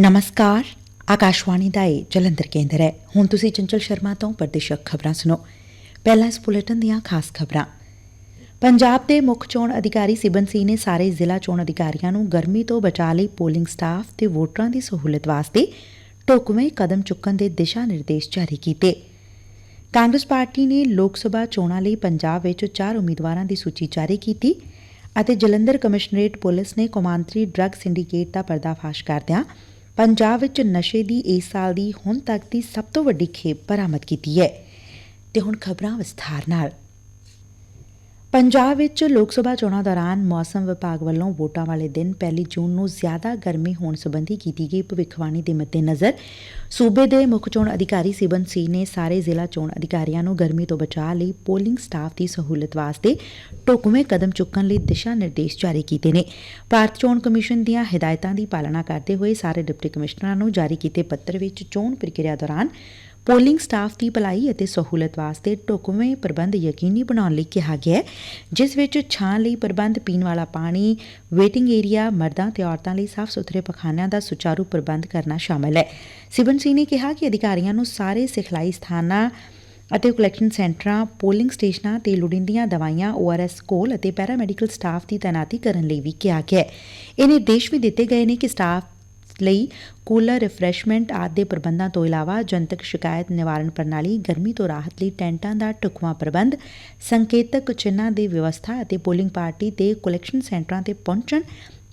ਨਮਸਕਾਰ ਆਕਾਸ਼ਵਾਣੀ ਦਾ ਇਹ ਜਲੰਧਰ ਕੇਂਦਰ ਹੈ ਹੁਣ ਤੁਸੀਂ ਚੰਚਲ ਸ਼ਰਮਾ ਤੋਂ ਪ੍ਰਦੇਸ਼ਕ ਖਬਰਾਂ ਸੁਣੋ ਪਹਿਲਾਂ ਇਸ ਬੁਲੇਟਿਨ ਦੀਆਂ ਖਾਸ ਖਬਰਾਂ ਪੰਜਾਬ ਦੇ ਮੁੱਖ ਚੋਣ ਅਧਿਕਾਰੀ ਸਿਬਨ ਸਿੰਘ ਨੇ ਸਾਰੇ ਜ਼ਿਲ੍ਹਾ ਚੋਣ ਅਧਿਕਾਰੀਆਂ ਨੂੰ ਗਰਮੀ ਤੋਂ ਬਚਾਅ ਲਈ ਪੋਲਿੰਗ ਸਟਾਫ ਤੇ ਵੋਟਰਾਂ ਦੀ ਸਹੂਲਤ ਵਾਸਤੇ ਢੁਕਵੇਂ ਕਦਮ ਚੁੱਕਣ ਦੇ ਦਿਸ਼ਾ ਨਿਰਦੇਸ਼ ਜਾਰੀ ਕੀਤੇ ਕਾਂਗਰਸ ਪਾਰਟੀ ਨੇ ਲੋਕ ਸਭਾ ਚੋਣਾਂ ਲਈ ਪੰਜਾਬ ਵਿੱਚ ਚਾਰ ਉਮੀਦਵਾਰਾਂ ਦੀ ਸੂਚੀ ਜਾਰੀ ਕੀਤੀ ਅਤੇ ਜਲੰਧਰ ਕਮਿਸ਼ਨਰੇਟ ਪੁਲਿਸ ਨੇ ਕੌਮਾਂਤਰੀ ਡਰੱਗ ਸਿੰਡੀਕੇਟ ਦਾ ਪਰਦਾਫਾਸ਼ ਕਰਦਿਆਂ ਪੰਜਾਬ ਵਿੱਚ ਨਸ਼ੇ ਦੀ ਇਸ ਸਾਲ ਦੀ ਹੁਣ ਤੱਕ ਦੀ ਸਭ ਤੋਂ ਵੱਡੀ ਖੇਪ ਬਰਾਮਦ ਕੀਤੀ ਹੈ। ਤੇ ਹੁਣ ਖਬਰਾਂ ਵਿਸਥਾਰ ਨਾਲ। ਪੰਜਾਬ ਵਿੱਚ ਲੋਕ ਸਭਾ ਚੋਣਾਂ ਦੌਰਾਨ ਮੌਸਮ ਵਿਭਾਗ ਵੱਲੋਂ ਵੋਟਾਂ ਵਾਲੇ ਦਿਨ ਪਹਿਲੀ ਜੂਨ ਨੂੰ ਜ਼ਿਆਦਾ ਗਰਮੀ ਹੋਣ ਸੰਬੰਧੀ ਕੀਤੀ ਗਈ ਭਵਿੱਖਬਾਣੀ ਦੇ ਮੱਦੇਨਜ਼ਰ ਸੂਬੇ ਦੇ ਮੁੱਖ ਚੋਣ ਅਧਿਕਾਰੀ ਸਿਬਨ ਸੀ ਨੇ ਸਾਰੇ ਜ਼ਿਲ੍ਹਾ ਚੋਣ ਅਧਿਕਾਰੀਆਂ ਨੂੰ ਗਰਮੀ ਤੋਂ ਬਚਾਅ ਲਈ ਪੋਲਿੰਗ ਸਟਾਫ ਦੀ ਸਹੂਲਤ ਵਾਸਤੇ ਢੁਕਵੇਂ ਕਦਮ ਚੁੱਕਣ ਲਈ ਦਿਸ਼ਾ ਨਿਰਦੇਸ਼ ਜਾਰੀ ਕੀਤੇ ਨੇ। ਭਾਰਤ ਚੋਣ ਕਮਿਸ਼ਨ ਦੀਆਂ ਹਦਾਇਤਾਂ ਦੀ ਪਾਲਣਾ ਕਰਦੇ ਹੋਏ ਸਾਰੇ ਡਿਪਟੀ ਕਮਿਸ਼ਨਰਾਂ ਨੂੰ ਜਾਰੀ ਕੀਤੇ ਪੱਤਰ ਵਿੱਚ ਚੋਣ ਪ੍ਰਕਿਰਿਆ ਦੌਰਾਨ ਪੋਲਿੰਗ ਸਟਾਫ ਦੀ ਭਲਾਈ ਅਤੇ ਸਹੂਲਤ ਵਾਸਤੇ ਢੁਕਵੇਂ ਪ੍ਰਬੰਧ ਯਕੀਨੀ ਬਣਾਉਣ ਲਈ ਕਿਹਾ ਗਿਆ ਜਿਸ ਵਿੱਚ ਛਾਂ ਲਈ ਪ੍ਰਬੰਧ ਪੀਣ ਵਾਲਾ ਪਾਣੀ, ਵੇਟਿੰਗ ਏਰੀਆ, ਮਰਦਾਂ ਤੇ ਔਰਤਾਂ ਲਈ ਸਾਫ਼ ਸੁਥਰੇ ਪਖਾਨਿਆਂ ਦਾ ਸੁਚਾਰੂ ਪ੍ਰਬੰਧ ਕਰਨਾ ਸ਼ਾਮਲ ਹੈ। ਸਿਬਨ ਸਿੰਘ ਨੇ ਕਿਹਾ ਕਿ ਅਧਿਕਾਰੀਆਂ ਨੂੰ ਸਾਰੇ ਸਿਖਲਾਈ ਸਥਾਨਾਂ ਅਤੇ ਕਲੈਕਸ਼ਨ ਸੈਂਟਰਾਂ ਪੋਲਿੰਗ ਸਟੇਸ਼ਨਾਂ ਤੇ ਲੋੜੀਂਦੀਆਂ ਦਵਾਈਆਂ ਓਆਰਐਸ ਕੋਲ ਅਤੇ ਪੈਰਾਮੈਡੀਕਲ ਸਟਾਫ ਦੀ ਤਾਇਨਾਤੀ ਕਰਨ ਲਈ ਵੀ ਕਿਹਾ ਗਿਆ ਹੈ। ਇਹ ਨਿਰਦੇਸ਼ ਵੀ ਦਿੱਤੇ ਗਏ ਨੇ ਕਿ ਸਟਾਫ ਲਈ ਕੂਲਰ, ਰਿਫਰੈਸ਼ਮੈਂਟ ਆਦਿ ਦੇ ਪ੍ਰਬੰਧਾਂ ਤੋਂ ਇਲਾਵਾ ਜਨਤਕ ਸ਼ਿਕਾਇਤ ਨਿਵਾਰਣ ਪ੍ਰਣਾਲੀ, ਗਰਮੀ ਤੋਂ ਰਾਹਤ ਲਈ ਟੈਂਟਾਂ ਦਾ ਢੁਕਵਾਂ ਪ੍ਰਬੰਧ, ਸੰਕੇਤਕ ਚਿੰਨ੍ਹਾਂ ਦੀ ਵਿਵਸਥਾ ਅਤੇ ਪੋਲਿੰਗ ਪਾਰਟੀ ਦੇ ਕਲੈਕਸ਼ਨ ਸੈਂਟਰਾਂ ਤੇ ਪਹੁੰਚਣ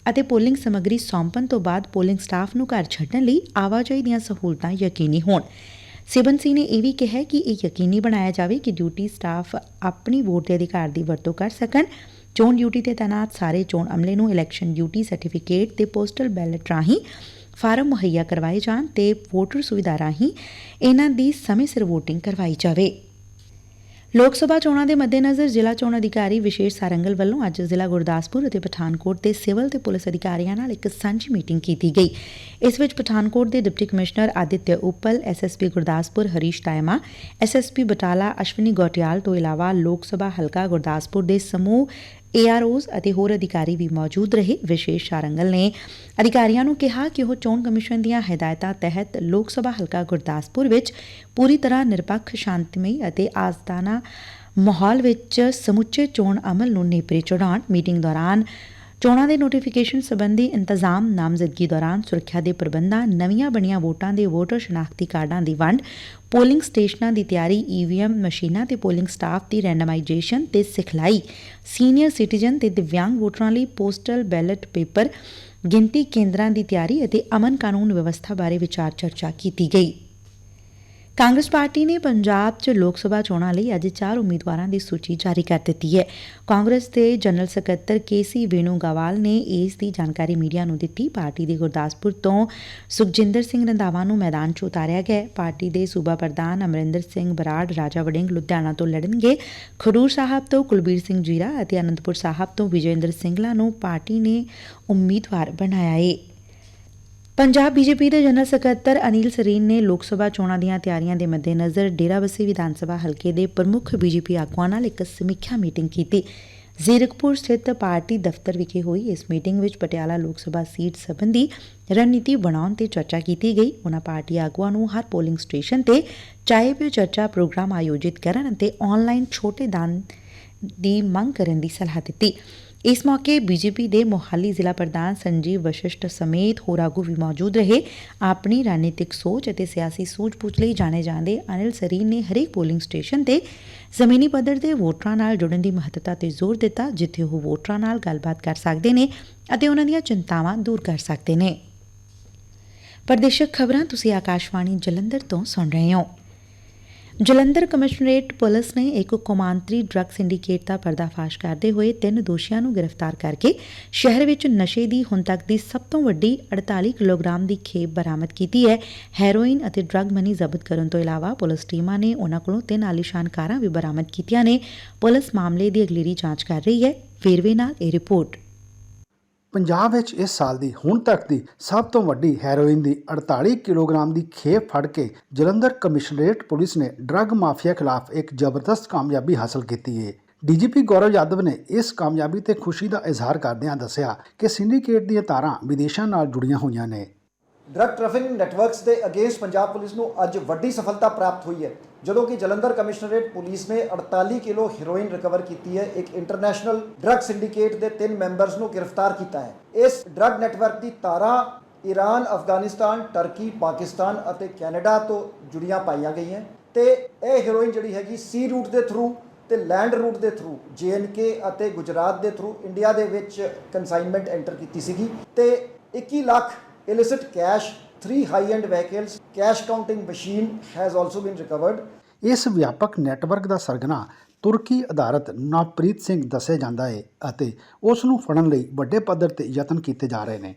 ਅਤੇ ਪੋਲਿੰਗ ਸਮੱਗਰੀ ਸੌਂਪਣ ਤੋਂ ਬਾਅਦ ਪੋਲਿੰਗ ਸਟਾਫ ਨੂੰ ਘਰ ਛੱਡਣ ਲਈ ਆਵਾਜਾਈ ਦੀਆਂ ਸਹੂਲਤਾਂ ਯਕੀਨੀ ਹੋਣ। ਸਿਬਨ ਸਿੰਘ ਨੇ ਇਹ ਵੀ ਕਿਹਾ ਕਿ ਇਹ ਯਕੀਨੀ ਬਣਾਇਆ ਜਾਵੇ ਕਿ ਡਿਊਟੀ ਸਟਾਫ ਆਪਣੀ ਵੋਟ ਦੇ ਅਧਿਕਾਰ ਦੀ ਵਰਤੋਂ ਕਰ ਸਕਣ। ਚੋਣ ਡਿਊਟੀ ਤੇ ਤਾਇਨਾਤ ਸਾਰੇ ਚੋਣ ਅਮਲੇ ਨੂੰ ਇਲੈਕਸ਼ਨ ਡਿਊਟੀ ਸਰਟੀਫਿਕੇਟ ਤੇ ਪੋਸਟਲ ਬੈਲਟ ਰਾਹੀਂ ਫਾਰਮ ਮੁਹੱਈਆ ਕਰਵਾਏ ਜਾਣ ਤੇ ਵੋਟਰ ਸੁਵਿਧਾ ਰਾਹੀਂ ਇਹਨਾਂ ਦੀ ਸਮੇਂ ਸਿਰ VOTING ਕਰਵਾਈ ਜਾਵੇ। ਲੋਕ ਸਭਾ ਚੋਣਾਂ ਦੇ ਮੱਦੇਨਜ਼ਰ ਜ਼ਿਲ੍ਹਾ ਚੋਣ ਅਧਿਕਾਰੀ ਵਿਸ਼ੇਸ਼ ਸਾਰੰਗਲ ਵੱਲੋਂ ਅੱਜ ਜ਼ਿਲ੍ਹਾ ਗੁਰਦਾਸਪੁਰ ਅਤੇ ਪਠਾਨਕੋਟ ਦੇ ਸਿਵਲ ਤੇ ਪੁਲਿਸ ਅਧਿਕਾਰੀਆਂ ਨਾਲ ਇੱਕ ਸਾਂਝੀ ਮੀਟਿੰਗ ਕੀਤੀ ਗਈ। ਇਸ ਵਿੱਚ ਪਠਾਨਕੋਟ ਦੇ deputy commissioner Aditya Uppal SSP Gurdaspur Harish Tayama SSP Batala Ashwani Gotiyal ਤੋਂ ਇਲਾਵਾ ਲੋਕ ਸਭਾ ਹਲਕਾ ਗੁਰਦਾਸਪੁਰ ਦੇ ਸਮੂਹ ਏਆਰਓਜ਼ ਅਤੇ ਹੋਰ ਅਧਿਕਾਰੀ ਵੀ ਮੌਜੂਦ ਰਹੇ। ਵਿਸ਼ੇਸ਼ ਸਾਰੰਗਲ ਨੇ ਅਧਿਕਾਰੀਆਂ ਨੂੰ ਕਿਹਾ ਕਿ ਉਹ ਚੋਣ ਕਮਿਸ਼ਨ ਦੀਆਂ ਹਦਾਇਤਾਂ ਤਹਿਤ ਲੋਕ ਸਭਾ ਹਲਕਾ ਗੁਰਦਾਸਪੁਰ ਵਿੱਚ ਪੂਰੀ ਤਰ੍ਹਾਂ ਨਿਰਪੱਖ, ਸ਼ਾਂਤਮਈ ਅਤੇ ਆਸਦਾਨਾ ਮਾਹੌਲ ਵਿੱਚ ਸਮੁੱਚੇ ਚੋਣ ਅਮਲ ਨੂੰ ਨੇਪਰੇ ਚੜਾਉਣ ਮੀਟਿੰਗ ਦੌਰਾਨ ਚੋਣਾਂ ਦੇ ਨੋਟੀਫਿਕੇਸ਼ਨ ਸਬੰਧੀ ਇੰਤਜ਼ਾਮ ਨਾਮਜ਼ਦਗੀ ਦੌਰਾਨ ਸੁਰੱਖਿਆ ਦੇ ਪ੍ਰਬੰਧਾਂ, ਨਵੀਆਂ ਬਣੀਆਂ ਵੋਟਾਂ ਦੇ ਵੋਟਰ ਸ਼ਨਾਖਤੀ ਕਾਰਡਾਂ ਦੀ ਵੰਡ ਪੋਲਿੰਗ ਸਟੇਸ਼ਨਾਂ ਦੀ ਤਿਆਰੀ ਈਵੀਐਮ ਮਸ਼ੀਨਾਂ ਤੇ ਪੋਲਿੰਗ ਸਟਾਫ ਦੀ ਰੈਂਡਮਾਈਜੇਸ਼ਨ ਤੇ ਸਿਖਲਾਈ ਸੀਨੀਅਰ ਸਿਟੀਜ਼ਨ ਤੇ ਦਿਵਿਆਂਗ ਵੋਟਰਾਂ ਲਈ ਪੋਸਟਲ ਬੈਲਟ ਪੇਪਰ ਗਿਣਤੀ ਕੇਂਦਰਾਂ ਦੀ ਤਿਆਰੀ ਅਤੇ ਅਮਨ ਕਾਨੂੰਨ ਵਿਵਸਥਾ ਬਾਰੇ ਵਿਚਾਰ ਚਰਚਾ ਕੀਤੀ ਗਈ। ਕਾਂਗਰਸ ਪਾਰਟੀ ਨੇ ਪੰਜਾਬ 'ਚ ਲੋਕ ਸਭਾ ਚੋਣਾਂ ਲਈ ਅੱਜ ਚਾਰ ਉਮੀਦਵਾਰਾਂ ਦੀ ਸੂਚੀ ਜਾਰੀ ਕਰ ਦਿੱਤੀ ਹੈ। ਕਾਂਗਰਸ ਦੇ ਜਨਰਲ ਸਕੱਤਰ ਕੇਸੀ ਵੇਣੂਗੋਵਾਲ ਨੇ ਇਸ ਦੀ ਜਾਣਕਾਰੀ ਮੀਡੀਆ ਨੂੰ ਦਿੱਤੀ। ਪਾਰਟੀ ਦੇ ਗੁਰਦਾਸਪੁਰ ਤੋਂ ਸੁਖਜਿੰਦਰ ਸਿੰਘ ਰੰਧਾਵਾ ਨੂੰ ਮੈਦਾਨ 'ਚ ਉਤਾਰਿਆ ਗਿਆ ਪਾਰਟੀ ਦੇ ਸੂਬਾ ਪ੍ਰਧਾਨ ਅਮਰਿੰਦਰ ਸਿੰਘ ਬਰਾੜ, ਰਾਜਾ ਵੜਿੰਗ ਲੁਧਿਆਣਾ ਤੋਂ ਲੜਨਗੇ। ਖਡੂਰ ਸਾਹਿਬ ਤੋਂ ਕੁਲਬੀਰ ਸਿੰਘ ਜੀਰਾ ਅਤੇ ਅਨੰਦਪੁਰ ਸਾਹਿਬ ਤੋਂ ਵਿਜੇਂਦਰ ਸਿੰਘਲਾ ਨੂੰ ਪਾਰਟੀ ਨੇ ਉਮੀਦਵਾਰ ਬਣਾਇਆ ਹੈ ਪੰਜਾਬ ਬੀਜੇਪੀ ਦੇ ਜਨਰਲ ਸਕੱਤਰ ਅਨਿਲ ਸਰੀਨ ਨੇ ਲੋਕ ਸਭਾ ਚੋਣਾਂ ਦੀਆਂ ਤਿਆਰੀਆਂ ਦੇ ਮੱਦੇਨਜ਼ਰ ਡੇਰਾਬੱਸੀ ਵਿਧਾਨ ਸਭਾ ਹਲਕੇ ਦੇ ਪ੍ਰਮੁੱਖ ਬੀਜੇਪੀ ਆਗੂਆਂ ਨਾਲ ਇੱਕ ਸਮੀਖਿਆ ਮੀਟਿੰਗ ਕੀਤੀ। ਜ਼ੀਰਕਪੁਰ ਸਥਿਤ ਪਾਰਟੀ ਦਫ਼ਤਰ ਵਿਖੇ ਹੋਈ ਇਸ ਮੀਟਿੰਗ ਵਿੱਚ ਪਟਿਆਲਾ ਲੋਕ ਸਭਾ ਸੀਟ ਸੰਬੰਧੀ ਰਣਨੀਤੀ ਬਣਾਉਣ ਤੇ ਚਰਚਾ ਕੀਤੀ ਗਈ। ਉਹਨਾਂ ਪਾਰਟੀ ਆਗੂਆਂ ਨੂੰ ਹਰ ਪੋਲਿੰਗ ਸਟੇਸ਼ਨ ਤੇ ਚਾਹੇ ਪੇ ਚਰਚਾ ਪ੍ਰੋਗਰਾਮ ਆਯੋਜਿਤ ਕਰਨ ਅਤੇ ਆਨਲਾਈਨ ਛੋਟੇ ਦਾਨ ਦੀ ਮੰਗ ਕਰਨ ਦੀ ਸਲਾਹ ਦਿੱਤੀ। ਇਸ ਮੌਕੇ ਬੀਜੇਪੀ ਦੇ ਮੋਹਾਲੀ ਜ਼ਿਲ੍ਹਾ ਪ੍ਰਧਾਨ ਸੰਜੀਵ ਵਸ਼ਿਸ਼ਟ ਸਮੇਤ ਹੋਰ ਆਗੂ ਵੀ ਮੌਜੂਦ ਰਹੇ। ਆਪਣੀ ਰਣਨੀਤਿਕ ਸੋਚ ਅਤੇ ਸਿਆਸੀ ਸੂਝ-ਬੂਝ ਲਈ ਜਾਣੇ ਜਾਂਦੇ ਅਨਿਲ ਸਰੀਨ ਨੇ ਹਰੇਕ ਪੋਲਿੰਗ ਸਟੇਸ਼ਨ ਤੇ ਜ਼ਮੀਨੀ ਪੱਧਰ ਤੇ ਵੋਟਰਾਂ ਨਾਲ ਜੁੜਨ ਦੀ ਮਹੱਤਤਾ ਤੇ ਜ਼ੋਰ ਦਿੱਤਾ, ਜਿੱਥੇ ਉਹ ਵੋਟਰਾਂ ਨਾਲ ਗੱਲਬਾਤ ਕਰ ਸਕਦੇ ਨੇ ਅਤੇ ਉਹਨਾਂ ਦੀਆਂ ਚਿੰਤਾਵਾਂ ਦੂਰ ਕਰ ਸਕਦੇ ਨੇ। ਪ੍ਰਦੇਸ਼ਕ ਖਬਰਾਂ ਤੁਸੀਂ ਆਕਾਸ਼ਵਾਣੀ ਜਲੰਧਰ ਤੋਂ ਸੁਣ ਰਹੇ ਹੋ। ਜਲੰਧਰ ਕਮਿਸ਼ਨਰੇਟ ਪੁਲਿਸ ਨੇ ਇੱਕ ਕੌਮਾਂਤਰੀ ਡਰੱਗ ਸਿੰਡੀਕੇਟ ਦਾ ਪਰਦਾਫਾਸ਼ ਕਰਦੇ ਹੋਏ ਤਿੰਨ ਦੋਸ਼ੀਆਂ ਨੂੰ ਗ੍ਰਿਫਤਾਰ ਕਰਕੇ ਸ਼ਹਿਰ ਵਿੱਚ ਨਸ਼ੇ ਦੀ ਹੁਣ ਤੱਕ ਦੀ ਸਭ ਤੋਂ ਵੱਡੀ 48 ਕਿਲੋਗ੍ਰਾਮ ਦੀ ਖੇਪ ਬਰਾਮਦ ਕੀਤੀ ਹੈ। ਹੈਰੋਇਨ ਅਤੇ ਡਰੱਗ ਮਨੀ ਜ਼ਬਤ ਕਰਨ ਤੋਂ ਇਲਾਵਾ ਪੁਲਿਸ ਟੀਮਾਂ ਨੇ ਉਨ੍ਹਾਂ ਕੋਲੋਂ ਤਿੰਨ ਆਲੀਸ਼ਾਨ ਕਾਰਾਂ ਵੀ ਬਰਾਮਦ ਕੀਤੀਆਂ ਨੇ। ਪੁਲਿਸ ਮਾਮਲੇ ਦੀ ਅਗਲੇਰੀ ਜਾਂਚ ਕਰ ਰਹੀ ਹੈ। ਵੇਰਵੇ ਨਾਲ ਇਹ ਰਿਪੋਰਟ। ਪੰਜਾਬ ਵਿੱਚ ਇਸ ਸਾਲ ਦੀ ਹੁਣ ਤੱਕ ਦੀ ਸਭ ਤੋਂ ਵੱਡੀ ਹੈਰੋਇਨ ਦੀ 48 ਕਿਲੋਗ੍ਰਾਮ ਦੀ ਖੇਪ ਫੜ ਕੇ ਜਲੰਧਰ ਕਮਿਸ਼ਨਰੇਟ ਪੁਲਿਸ ਨੇ ਡਰੱਗ ਮਾਫੀਆ ਖਿਲਾਫ ਇੱਕ ਜ਼ਬਰਦਸਤ ਕਾਮਯਾਬੀ ਹਾਸਲ ਕੀਤੀ ਹੈ ਡੀਜੀਪੀ ਗੌਰਵ ਯਾਦਵ ਨੇ ਇਸ ਕਾਮਯਾਬੀ ਤੇ ਖੁਸ਼ੀ ਦਾ ਇਜ਼ਹਾਰ ਕਰਦਿਆਂ ਦੱਸਿਆ ਕਿ ਸਿੰਡੀਕੇਟ ਦੀਆਂ ਤਾਰਾਂ ਵਿਦੇਸ਼ਾਂ ਨਾਲ ਜੁੜੀਆਂ ਹੋਈਆਂ ਨੇ। ਡਰੱਗ ਟ੍ਰੈਫਿਕਿੰਗ ਨੈਟਵਰਕਸ ਦੇ ਅਗੇਂਸਟ ਪੰਜਾਬ ਪੁਲਿਸ ਨੂੰ ਅੱਜ ਵੱਡੀ ਸਫਲਤਾ ਪ੍ਰਾਪਤ ਹੋਈ ਹੈ। ਜਦੋਂ ਕਿ ਜਲੰਧਰ ਕਮਿਸ਼ਨਰੇਟ ਪੁਲਿਸ ਨੇ 48 ਕਿਲੋ ਹੀਰੋਇਨ ਰਿਕਵਰ ਕੀਤੀ ਹੈ। ਇੱਕ ਇੰਟਰਨੈਸ਼ਨਲ ਡਰੱਗ ਸਿੰਡੀਕੇਟ ਦੇ ਤਿੰਨ ਮੈਂਬਰਸ ਨੂੰ ਗ੍ਰਿਫਤਾਰ ਕੀਤਾ ਹੈ। ਇਸ ਡਰੱਗ ਨੈਟਵਰਕ ਦੀ ਤਾਰਾਂ ਈਰਾਨ ਅਫਗਾਨਿਸਤਾਨ ਟਰਕੀ ਪਾਕਿਸਤਾਨ ਅਤੇ ਕੈਨੇਡਾ ਤੋਂ ਜੁੜੀਆਂ ਪਾਈਆਂ ਗਈਆਂ। ਤੇ ਇਹ ਹੀਰੋਇਨ ਜਿਹੜੀ ਹੈਗੀ ਸੀ ਰੂਟ ਦੇ ਥਰੂ ਤੇ ਲੈਂਡ ਰੂਟ ਦੇ ਥਰੂ ਕੇ ਅਤੇ ਗੁਜਰਾਤ ਦੇ ਥਰੂ ਇੰਡੀਆ ਦੇ ਵਿੱਚ ਕਨਸਾਈਨਮੈਂਟ ਐਂਟਰ ਕੀਤੀ ਸੀਗੀ। ਤੇ 21 lakh illicit 3 high end vehicles cash counting machine has also been recovered ਇਸ ਵਿਆਪਕ ਨੈਟਵਰਕ ਦਾ ਸਰਗਨਾ ਤੁਰਕੀ ਆਧਾਰਿਤ ਨਵਪ੍ਰੀਤ ਸਿੰਘ ਦੱਸਿਆ ਜਾਂਦਾ ਹੈ ਅਤੇ ਉਸ ਨੂੰ ਫੜਨ ਲਈ ਵੱਡੇ ਪੱਧਰ ਤੇ ਯਤਨ ਕੀਤੇ ਜਾ ਰਹੇ ਨੇ।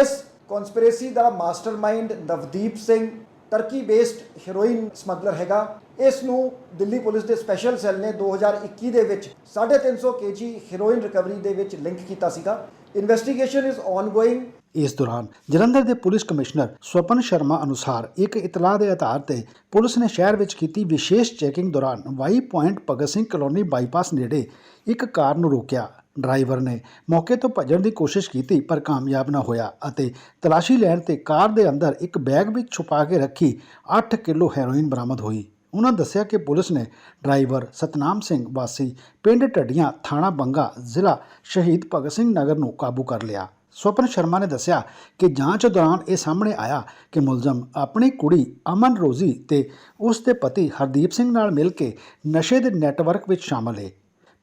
ਇਸ ਕਨਸਪੀਰੇਸੀ ਦਾ mastermind Navdeep Singh Turkey based heroin smuggler ਹੈਗਾ। ਇਸ ਨੂੰ ਦਿੱਲੀ ਪੁਲਿਸ ਦੇ ਸਪੈਸ਼ਲ ਸੈੱਲ ਨੇ 2021 ਦੇ ਵਿੱਚ 350 ਕੇਜੀ ਹੈਰੋਇਨ ਰਿਕਵਰੀ ਦੇ ਵਿੱਚ ਲਿੰਕ ਕੀਤਾ ਸੀਗਾ। ਇਨਵੈਸਟੀਗੇਸ਼ਨ ਇਜ਼ ਆਨਗੋਇੰਗ ਇਸ ਦੌਰਾਨ ਜਲੰਧਰ ਦੇ ਪੁਲਿਸ ਕਮਿਸ਼ਨਰ ਸਵਪਨ ਸ਼ਰਮਾ ਅਨੁਸਾਰ ਇੱਕ ਇਤਲਾਹ ਦੇ ਆਧਾਰ ਤੇ ਪੁਲਿਸ ਨੇ ਸ਼ਹਿਰ ਵਿੱਚ ਕੀਤੀ ਵਿਸ਼ੇਸ਼ ਚੈਕਿੰਗ ਦੌਰਾਨ Y point Bhagat Singh colony bypass ਨੇੜੇ ਇੱਕ ਕਾਰ ਨੂੰ ਰੋਕਿਆ। ਡਰਾਈਵਰ ਨੇ ਮੌਕੇ ਤੋਂ ਭੱਜਣ ਦੀ ਕੋਸ਼ਿਸ਼ ਕੀਤੀ, ਪਰ ਕਾਮਯਾਬ ਨਾ ਹੋਇਆ ਅਤੇ ਤਲਾਸ਼ੀ ਲੈਣ ਤੇ ਕਾਰ ਦੇ ਅੰਦਰ ਇੱਕ ਬੈਗ ਵਿੱਚ ਛੁਪਾ ਕੇ ਰੱਖੀ 8 ਕਿਲੋ ਹੈਰੋਇਨ ਬਰਾਮਦ ਹੋਈ। ਉਹਨਾਂ ਦੱਸਿਆ ਕਿ ਪੁਲਿਸ ਨੇ ਡਰਾਈਵਰ ਸਤਨਾਮ ਸਿੰਘ ਵਾਸੀ ਪਿੰਡ ਢੱਡੀਆਂ, ਥਾਣਾ ਬੰਗਾ, ਜ਼ਿਲ੍ਹਾ ਸ਼ਹੀਦ ਭਗਤ ਸਿੰਘ ਨਗਰ ਨੂੰ ਕਾਬੂ ਕਰ ਲਿਆ। ਸਵਪਨ ਸ਼ਰਮਾ ਨੇ ਦੱਸਿਆ ਕਿ ਜਾਂਚ ਦੌਰਾਨ ਇਹ ਸਾਹਮਣੇ ਆਇਆ ਕਿ ਮੁਲਜ਼ਮ ਆਪਣੀ ਕੁੜੀ ਅਮਨ ਰੋਜ਼ੀ ਤੇ ਉਸ ਦੇ ਪਤੀ ਹਰਦੀਪ ਸਿੰਘ ਨਾਲ ਮਿਲ ਕੇ ਨਸ਼ੇ ਦੇ ਨੈਟਵਰਕ ਵਿੱਚ ਸ਼ਾਮਲ ਹੈ।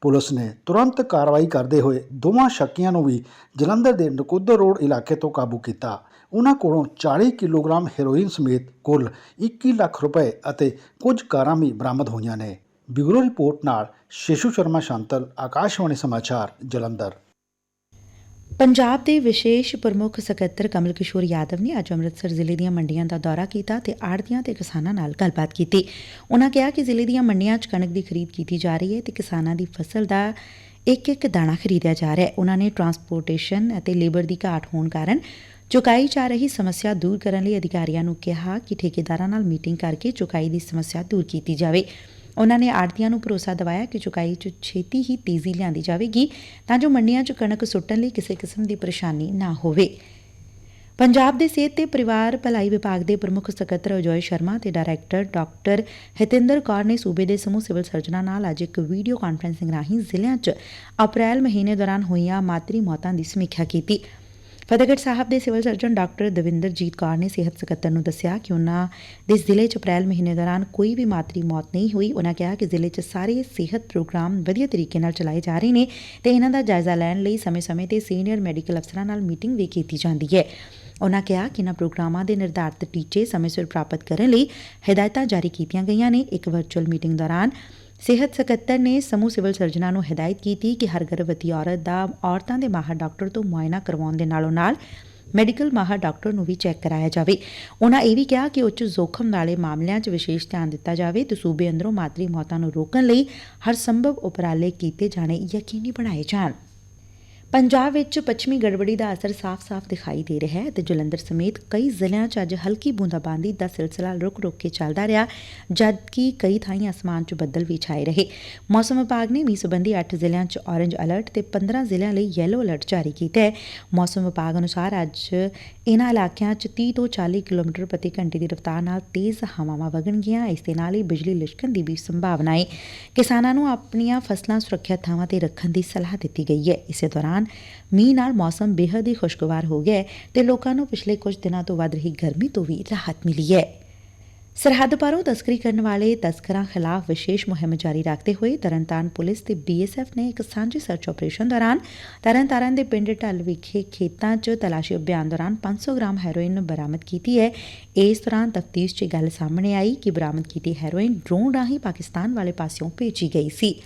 ਪੁਲਿਸ ਨੇ ਤੁਰੰਤ ਕਾਰਵਾਈ ਕਰਦੇ ਹੋਏ ਦੋਵਾਂ ਸ਼ੱਕੀਆਂ ਨੂੰ ਵੀ ਜਲੰਧਰ ਦੇ ਨਕੁੱਦਰ ਰੋਡ ਇਲਾਕੇ ਤੋਂ ਕਾਬੂ ਕੀਤਾ। ਉਹਨਾਂ ਕੋਲੋਂ 40 ਕਿਲੋਗ੍ਰਾਮ ਹੈਰੋਇਨ ਸਮੇਤ ਕੁੱਲ 21 ਲੱਖ ਰੁਪਏ ਅਤੇ ਕੁਝ ਕਾਰਾਂ ਵੀ ਬਰਾਮਦ ਹੋਈਆਂ ਨੇ। ਬਿਊਰੋ ਰਿਪੋਰਟ ਨਾਲ ਸ਼ਿਸ਼ੂ ਸ਼ਰਮਾ ਸ਼ਾਂਤਲ, ਆਕਾਸ਼ਵਾਣੀ ਸਮਾਚਾਰ, ਜਲੰਧਰ। ਪੰਜਾਬ ਦੇ ਵਿਸ਼ੇਸ਼ ਪ੍ਰਮੁੱਖ ਸਕੱਤਰ ਕਮਲ ਕਿਸ਼ੋਰ ਯਾਦਵ ਨੇ ਅੱਜ ਅੰਮ੍ਰਿਤਸਰ ਜ਼ਿਲ੍ਹੇ ਦੀਆਂ ਮੰਡੀਆਂ ਦਾ ਦੌਰਾ ਕੀਤਾ ਤੇ ਆੜ੍ਹਤੀਆਂ ਤੇ ਕਿਸਾਨਾਂ ਨਾਲ ਗੱਲਬਾਤ ਕੀਤੀ। ਉਨ੍ਹਾਂ ਕਿਹਾ ਕਿ ਜ਼ਿਲ੍ਹੇ ਦੀਆਂ ਮੰਡੀਆਂ 'ਚ ਕਣਕ ਦੀ ਖਰੀਦ ਕੀਤੀ ਜਾ ਰਹੀ ਹੈ ਤੇ ਕਿਸਾਨਾਂ ਦੀ ਫਸਲ ਦਾ ਇੱਕ ਇੱਕ ਦਾਣਾ ਖਰੀਦਿਆ ਜਾ ਰਿਹਾ ਹੈ। ਉਨ੍ਹਾਂ ਨੇ ਟਰਾਂਸਪੋਰਟੇਸ਼ਨ ਅਤੇ ਲੇਬਰ ਦੀ ਘਾਟ ਹੋਣ ਕਾਰਨ ਚੁਕਾਈ ਜਾ ਰਹੀ ਸਮੱਸਿਆ ਦੂਰ ਕਰਨ ਲਈ ਅਧਿਕਾਰੀਆਂ ਨੂੰ ਕਿਹਾ ਕਿ ਠੇਕੇਦਾਰਾਂ ਨਾਲ ਮੀਟਿੰਗ ਕਰਕੇ ਚੁਕਾਈ ਦੀ ਸਮੱਸਿਆ ਦੂਰ ਕੀਤੀ ਜਾਵੇ। ਉਨ੍ਹਾਂ ਨੇ ਆੜਤੀਆਂ ਨੂੰ ਭਰੋਸਾ ਦਿਵਾਇਆ ਕਿ ਚੁਕਾਈ 'ਚ ਛੇਤੀ ਹੀ ਤੇਜ਼ੀ ਲਿਆਂਦੀ ਜਾਵੇਗੀ ਤਾਂ ਜੋ ਮੰਡੀਆਂ 'ਚ ਕਣਕ ਸੁੱਟਣ ਲਈ ਕਿਸੇ ਕਿਸਮ ਦੀ ਪਰੇਸ਼ਾਨੀ ਨਾ ਹੋਵੇ। ਪੰਜਾਬ ਦੇ ਸਿਹਤ ਤੇ ਪਰਿਵਾਰ ਭਲਾਈ ਵਿਭਾਗ ਦੇ ਪ੍ਰਮੁੱਖ ਸਕੱਤਰ ਅਜੋਏ ਸ਼ਰਮਾ ਤੇ ਡਾਇਰੈਕਟਰ ਡਾਕਟਰ ਹਿਤਿੰਦਰ ਕੌਰ ਨੇ ਸੂਬੇ ਦੇ ਸਮੂਹ ਸਿਵਲ ਸਰਜਨਾਂ ਨਾਲ ਅੱਜ ਇੱਕ ਵੀਡੀਓ ਕਾਨਫਰੰਸਿੰਗ ਰਾਹੀਂ ਜ਼ਿਲ੍ਹਿਆਂ 'ਚ ਅਪ੍ਰੈਲ ਮਹੀਨੇ ਦੌਰਾਨ ਹੋਈਆਂ ਮਾਤਰੀ ਮੌਤਾਂ ਦੀ ਸਮੀਖਿਆ ਕੀਤੀ। ਫਤਿਹਗੜ੍ਹ ਸਾਹਿਬ ਦੇ civil surgeon doctor Davinderjit Kaur ਨੇ ਸਿਹਤ ਸਕੱਤਰ ਨੂੰ ਦੱਸਿਆ ਕਿ ਉਹਨਾਂ ਦੇ ਜ਼ਿਲ੍ਹੇ 'ਚ ਅਪ੍ਰੈਲ ਮਹੀਨੇ ਦੌਰਾਨ ਕੋਈ ਵੀ ਮਾਤਰੀ ਮੌਤ ਨਹੀਂ ਹੋਈ। ਉਹਨਾਂ ਕਿਹਾ ਕਿ ਜ਼ਿਲ੍ਹੇ 'ਚ ਸਾਰੇ ਸਿਹਤ ਪ੍ਰੋਗਰਾਮ ਵਧੀਆ ਤਰੀਕੇ ਨਾਲ ਚਲਾਏ ਜਾ ਰਹੇ ਨੇ ਤੇ ਇਹਨਾਂ ਦਾ ਜਾਇਜ਼ਾ ਲੈਣ ਲਈ ਸਮੇਂ-ਸਮੇਂ ਤੇ ਸੀਨੀਅਰ ਮੈਡੀਕਲ ਅਫਸਰਾਂ ਨਾਲ ਮੀਟਿੰਗ ਵੀ ਕੀਤੀ ਜਾਂਦੀ ਹੈ। ਉਨ੍ਹਾਂ ਕਿਹਾ ਕਿ ਇਨ੍ਹਾਂ ਪ੍ਰੋਗਰਾਮਾਂ ਦੇ ਨਿਰਧਾਰਤ ਟੀਚੇ ਸਮੇਂ ਸਿਰ ਪ੍ਰਾਪਤ ਕਰਨ ਲਈ ਹਦਾਇਤਾਂ ਜਾਰੀ ਕੀਤੀਆਂ ਗਈਆਂ ਨੇ। ਇੱਕ ਵਰਚੁਅਲ ਮੀਟਿੰਗ ਦੌਰਾਨ ਸਿਹਤ ਸਕੱਤਰ ਨੇ ਸਮੂਹ ਸਿਵਲ ਸਰਜਨਾਂ ਨੂੰ ਹਦਾਇਤ ਕੀਤੀ ਕਿ ਹਰ ਗਰਭਵਤੀ ਔਰਤ ਦਾ ਔਰਤਾਂ ਦੇ ਮਾਹਰ ਡਾਕਟਰ ਤੋਂ ਮੁਆਇਨਾ ਕਰਵਾਉਣ ਦੇ ਨਾਲੋਂ ਨਾਲ ਮੈਡੀਕਲ ਮਾਹਰ ਡਾਕਟਰ ਨੂੰ ਵੀ ਚੈੱਕ ਕਰਾਇਆ ਜਾਵੇ। ਉਹਨਾਂ ਇਹ ਵੀ ਕਿਹਾ ਕਿ ਉੱਚ ਜੋਖਮ ਵਾਲੇ ਮਾਮਲਿਆਂ 'ਚ ਵਿਸ਼ੇਸ਼ ਧਿਆਨ ਦਿੱਤਾ ਜਾਵੇ। ਤੇ ਸੂਬੇ ਅੰਦਰੋਂ ਮਾਤਰੀ ਮੌਤਾਂ ਨੂੰ ਰੋਕਣ ਲਈ ਹਰ ਸੰਭਵ ਉਪਰਾਲੇ ਕੀਤੇ ਜਾਣੇ ਯਕੀਨੀ ਬਣਾਏ ਜਾਣ। ਪੰਜਾਬ ਵਿੱਚ ਪੱਛਮੀ ਗੜਬੜੀ ਦਾ ਅਸਰ ਸਾਫ਼-ਸਾਫ਼ ਦਿਖਾਈ ਦੇ ਰਿਹਾ ਹੈ ਤੇ ਜਲੰਧਰ ਸਮੇਤ ਕਈ ਜ਼ਿਲ੍ਹਿਆਂ 'ਚ ਅੱਜ ਹਲਕੀ ਬੂੰਦਾਬਾਂਦੀ ਦਾ ਸਿਲਸਿਲਾ ਰੁਕ-ਰੁਕ ਕੇ ਚੱਲਦਾ ਰਿਹਾ, ਜਦਕਿ ਕਈ ਥਾਈਂ ਅਸਮਾਨ 'ਚ ਬੱਦਲ ਵੀ ਛਾਏ ਰਹੇ। ਮੌਸਮ ਵਿਭਾਗ ਨੇ ਮੀਂਹ ਸੰਬੰਧੀ 8 ਜ਼ਿਲ੍ਹਿਆਂ 'ਚ ਔਰੰਜ ਅਲਰਟ ਤੇ 15 ਜ਼ਿਲ੍ਹਿਆਂ ਲਈ ਯੈਲੋ ਅਲਰਟ ਜਾਰੀ ਕੀਤਾ ਹੈ। ਮੌਸਮ ਵਿਭਾਗ ਅਨੁਸਾਰ ਅੱਜ ਇਨ੍ਹਾਂ ਇਲਾਕਿਆਂ 'ਚ 30 ਤੋਂ 40 ਕਿਲੋਮੀਟਰ ਪ੍ਰਤੀ ਘੰਟੇ ਦੀ ਰਫ਼ਤਾਰ ਨਾਲ ਤੇਜ਼ ਹਵਾਵਾਂ ਵਗਣਗੀਆਂ, ਇਸ ਦੇ ਨਾਲ ਹੀ ਬਿਜਲੀ ਲਿਸ਼ਕਣ ਦੀ ਵੀ ਸੰਭਾਵਨਾ ਹੈ। ਕਿਸਾਨਾਂ ਨੂੰ ਆਪਣੀਆਂ ਫਸਲਾਂ ਸੁਰੱਖਿਅਤ ਥਾਵਾਂ ਤੇ ਰੱਖਣ ਦੀ ਸਲਾਹ ਦਿੱਤੀ ਗਈ ਹੈ। ਇਸੇ ਦੌਰਾਨ ਮੀਂਹ ਨਾਲ ਮੌਸਮ ਬੇਹੱਦ ਹੀ ਖੁਸ਼ਗਵਾਰ ਹੋ ਗਿਆ ਤੇ ਲੋਕਾਂ ਨੂੰ ਪਿਛਲੇ ਕੁਝ ਦਿਨਾਂ ਤੋਂ ਵੱਧ ਰਹੀ ਗਰਮੀ ਤੋਂ ਵੀ ਰਾਹਤ ਮਿਲੀ ਹੈ। ਸਰਹੱਦ ਪਾਰੋਂ ਤਸਕਰੀ ਕਰਨ ਵਾਲੇ ਤਸਕਰਾਂ ਖਿਲਾਫ ਵਿਸ਼ੇਸ਼ ਮੁਹਿੰਮ ਜਾਰੀ ਰੱਖਦੇ ਹੋਏ ਤਰਨਤਾਰਨ ਪੁਲਿਸ ਤੇ ਬੀਐਸਐਫ ਨੇ ਇੱਕ ਸਾਂਝੀ ਸਰਚ ਆਪਰੇਸ਼ਨ ਦੌਰਾਨ ਤਰਨਤਾਰਨ ਦੇ ਪਿੰਡ ਢੱਲ ਵਿਖੇ ਖੇਤਾਂ 'ਚ ਤਲਾਸ਼ੀ ਅਭਿਆਨ ਦੌਰਾਨ 500 ਗ੍ਰਾਮ ਹੈਰੋਇਨ ਬਰਾਮਦ ਕੀਤੀ ਹੈ। ਇਸ ਦੌਰਾਨ ਤਫਤੀਸ਼ 'ਚ ਗੱਲ ਸਾਹਮਣੇ ਆਈ ਕਿ ਬਰਾਮਦ ਕੀਤੀ ਹੈਰੋਇਨ ਡਰੋਨ ਰਾਹੀਂ ਪਾਕਿਸਤਾਨ ਵਾਲੇ ਪਾਸਿਓਂ ਭੇਜੀ ਗਈ ਸੀ।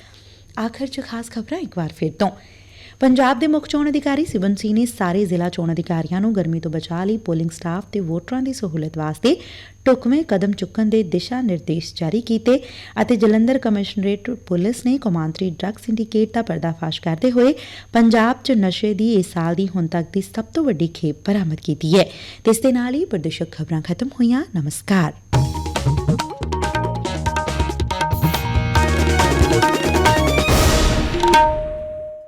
ਆਖਰ 'ਚ ਖਾਸ ਖਬਰਾਂ ਇੱਕ ਵਾਰ ਫਿਰ ਤੋਂ। ਪੰਜਾਬ ਦੇ ਮੁੱਖ ਚੋਣ ਅਧਿਕਾਰੀ ਸਿਬਨ ਸਿੰਘ ਨੇ ਸਾਰੇ ਜ਼ਿਲ੍ਹਾ ਚੋਣ ਅਧਿਕਾਰੀਆਂ ਨੂੰ ਗਰਮੀ ਤੋਂ ਬਚਾਅ ਲਈ ਪੋਲਿੰਗ ਸਟਾਫ ਤੇ ਵੋਟਰਾਂ ਦੀ ਸਹੂਲਤ ਵਾਸਤੇ ਢੁਕਵੇਂ ਕਦਮ ਚੁੱਕਣ ਦੇ ਦਿਸ਼ਾ ਨਿਰਦੇਸ਼ ਜਾਰੀ ਕੀਤੇ ਅਤੇ ਜਲੰਧਰ ਕਮਿਸ਼ਨਰੇਟ ਪੁਲਿਸ ਨੇ ਕੌਮਾਂਤਰੀ ਡਰੱਗ ਸਿੰਡੀਕੇਟ ਦਾ ਪਰਦਾਫਾਸ਼ ਕਰਦੇ ਹੋਏ ਪੰਜਾਬ 'ਚ ਨਸ਼ੇ ਦੀ ਇਸ ਸਾਲ ਦੀ ਹੁਣ ਤੱਕ ਦੀ ਸਭ ਤੋਂ ਵੱਡੀ ਖੇਪ ਬਰਾਮਦ ਕੀਤੀ ਹੈ। ਤੇ ਇਸ ਦੇ ਨਾਲ ਹੀ ਪ੍ਰਦੇਸ਼ਕ ਖਬਰਾਂ ਖਤਮ ਹੋਈਆਂ। ਨਮਸਕਾਰ।